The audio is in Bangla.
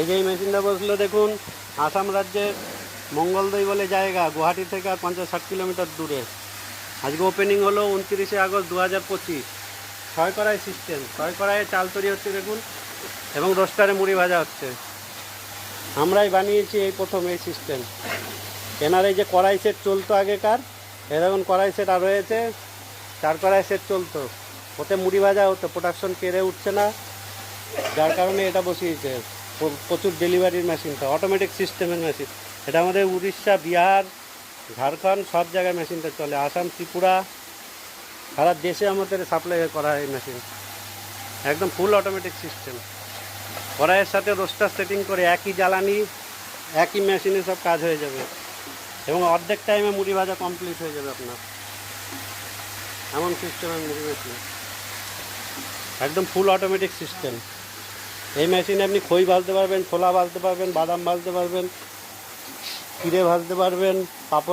এই যে এই মেশিনটা বসল, দেখুন, আসাম রাজ্যের মঙ্গলদৈ বলে জায়গা, গুয়াহাটি থেকে আর পঞ্চাশ ষাট কিলোমিটার দূরে। আজকে ওপেনিং হলো উনত্রিশে আগস্ট দু হাজার পঁচিশ। ছয় কড়াই সিস্টেম ছয় কড়াইয়ে চাল তৈরি হচ্ছে, দেখুন, এবং রোস্টারে মুড়ি ভাজা হচ্ছে। আমরাই বানিয়েছি এই প্রথম এই সিস্টেম এনার এই যে কড়াই সেট চলতো আগেকার এরকম কড়াই সেট আর রয়েছে, চার কড়াই সেট চলতো। ওতে মুড়ি ভাজা হতো প্রোডাকশন পেরে উঠছে না, যার কারণে এটা বসিয়েছে। প্রচুর ডেলিভারির মেশিনটা অটোমেটিক সিস্টেমের মেশিন এটা আমাদের উড়িষ্যা, বিহার, ঝাড়খণ্ড, সব জায়গায় মেশিনটা চলে। আসাম, ত্রিপুরা, সারা দেশে আমাদের সাপ্লাই করা হয় মেশিন একদম ফুল অটোমেটিক সিস্টেম কড়াইয়ের সাথে রোস্টার সেটিং করে একই জ্বালানি, একই মেশিনে সব কাজ হয়ে যাবে। এবং অর্ধেক টাইমে মুড়ি ভাজা কমপ্লিট হয়ে যাবে আপনার। এমন সিস্টেমের মুড়ি মেশিন একদম ফুল অটোমেটিক সিস্টেম এই মেশিনে আপনি খই ভাজতে পারবেন, ছোলা ভাজতে পারবেন, বাদাম ভাজতে পারবেন চিড়ে ভাজতে পারবেন, পাঁপড়